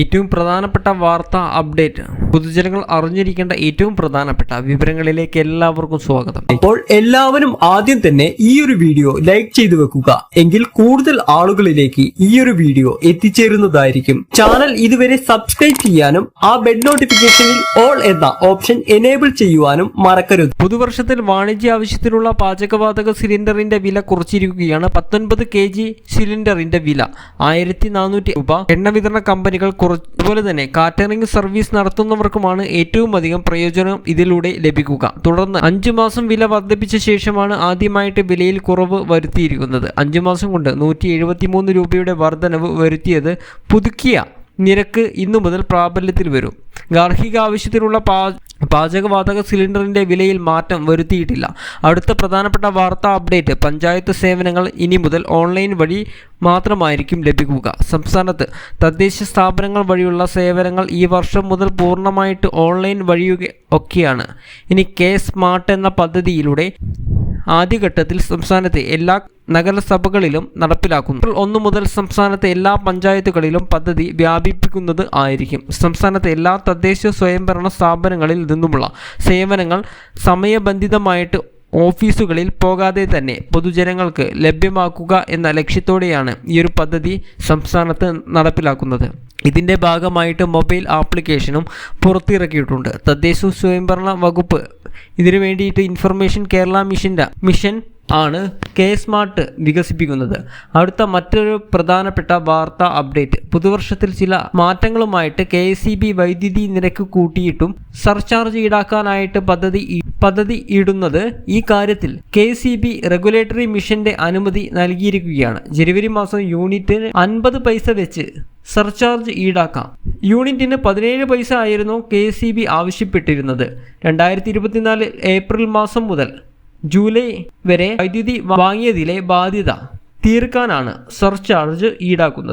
ഏറ്റവും പ്രധാനപ്പെട്ട വാർത്താ അപ്ഡേറ്റ്. പൊതുജനങ്ങൾ അറിഞ്ഞിരിക്കേണ്ട ഏറ്റവും പ്രധാനപ്പെട്ട വിവരങ്ങളിലേക്ക് എല്ലാവർക്കും സ്വാഗതം. അപ്പോൾ എല്ലാവരും ആദ്യം തന്നെ ഈ ഒരു വീഡിയോ ലൈക്ക് ചെയ്തു വെക്കുക. എങ്കിൽ കൂടുതൽ ആളുകളിലേക്ക് ഈ ഒരു വീഡിയോ എത്തിച്ചേരുന്നതായിരിക്കും. ചാനൽ ഇതുവരെ സബ്സ്ക്രൈബ് ചെയ്യാനും ആ ബെഡ് നോട്ടിഫിക്കേഷനിൽ ഓൾ എന്ന ഓപ്ഷൻ എനേബിൾ ചെയ്യുവാനും മറക്കരുത്. പുതുവർഷത്തിൽ വാണിജ്യ ആവശ്യത്തിനുള്ള പാചകവാതക സിലിണ്ടറിന്റെ വില കുറച്ചിരിക്കുകയാണ്. പത്തൊൻപത് കെ ജി സിലിണ്ടറിന്റെ വില ആയിരത്തി നാനൂറ്റി രൂപ. എണ്ണ വിതരണ കമ്പനികൾ കുറച്ച് അതുപോലെ തന്നെ കാറ്ററിംഗ് സർവീസ് നടത്തുന്നവർക്കുമാണ് ഏറ്റവും അധികം പ്രയോജനം ഇതിലൂടെ ലഭിക്കുക. തുടർന്ന് അഞ്ചു മാസം വില വർദ്ധിപ്പിച്ച ശേഷമാണ് ആദ്യമായിട്ട് വിലയിൽ കുറവ് വരുത്തിയിരിക്കുന്നത്. അഞ്ചു മാസം കൊണ്ട് നൂറ്റി രൂപയുടെ വർധനവ് വരുത്തിയത് പുതുക്കിയ നിരക്ക് ഇന്നു മുതൽ പ്രാബല്യത്തിൽ വരും. ഗാർഹിക ആവശ്യത്തിനുള്ള പാ പാചകവാതക സിലിണ്ടറിന്റെ വിലയിൽ മാറ്റം വരുത്തിയിട്ടില്ല. അടുത്ത പ്രധാനപ്പെട്ട വാർത്താ അപ്ഡേറ്റ് പഞ്ചായത്ത് സേവനങ്ങൾ ഇനി മുതൽ ഓൺലൈൻ വഴി മാത്രമായിരിക്കും ലഭിക്കുക. സംസ്ഥാനത്ത് തദ്ദേശ സ്ഥാപനങ്ങൾ വഴിയുള്ള സേവനങ്ങൾ ഈ വർഷം മുതൽ പൂർണമായിട്ട് ഓൺലൈൻ വഴിയുക ഒക്കെയാണ്. ഇനി കെ സ്മാർട്ട് എന്ന പദ്ധതിയിലൂടെ ആദ്യഘട്ടത്തിൽ സംസ്ഥാനത്തെ എല്ലാ നഗരസഭകളിലും നടപ്പിലാക്കുന്നു. ഏപ്രിൽ ഒന്ന് മുതൽ സംസ്ഥാനത്തെ എല്ലാ പഞ്ചായത്തുകളിലും പദ്ധതി വ്യാപിപ്പിക്കുന്നത് ആയിരിക്കും. സംസ്ഥാനത്തെ എല്ലാ തദ്ദേശ സ്വയംഭരണ സ്ഥാപനങ്ങളിൽ നിന്നുമുള്ള സേവനങ്ങൾ സമയബന്ധിതമായിട്ട് ഓഫീസുകളിൽ പോകാതെ തന്നെ പൊതുജനങ്ങൾക്ക് ലഭ്യമാക്കുക എന്ന ലക്ഷ്യത്തോടെയാണ് ഈ ഒരു പദ്ധതി സംസ്ഥാനത്ത് നടപ്പിലാക്കുന്നത്. ഇതിന്റെ ഭാഗമായിട്ട് മൊബൈൽ ആപ്ലിക്കേഷനും പുറത്തിറക്കിയിട്ടുണ്ട്. തദ്ദേശ സ്വയംഭരണ വകുപ്പ് ഇതിനു വേണ്ടിയിട്ട് ഇൻഫർമേഷൻ കേരള മിഷന്റെ മിഷൻ ആണ് കെ സ്മാർട്ട് വികസിപ്പിക്കുന്നത്. അടുത്ത മറ്റൊരു പ്രധാനപ്പെട്ട വാർത്താ അപ്ഡേറ്റ്. പുതുവർഷത്തിൽ ചില മാറ്റങ്ങളുമായിട്ട് കെ വൈദ്യുതി നിരക്ക് കൂട്ടിയിട്ടും സർചാർജ് ഈടാക്കാനായിട്ട് പദ്ധതി പദ്ധതി ഇടുന്നത് ഈ കാര്യത്തിൽ കെ സി ബി റെഗുലേറ്ററി മിഷന്റെ അനുമതി നൽകിയിരിക്കുകയാണ്. ജനുവരി മാസം യൂണിറ്റിന് അൻപത് പൈസ വെച്ച് സർചാർജ് ഈടാക്കാം. യൂണിറ്റിന് പതിനേഴ് പൈസ ആയിരുന്നു കെ സി ബി ആവശ്യപ്പെട്ടിരുന്നത്. രണ്ടായിരത്തി ഇരുപത്തിനാല് ഏപ്രിൽ മാസം മുതൽ ജൂലൈ വരെ വൈദ്യുതി വാങ്ങിയതിലെ ബാധ്യത തീർക്കാനാണ് സർചാർജ് ഈടാക്കുന്നത്.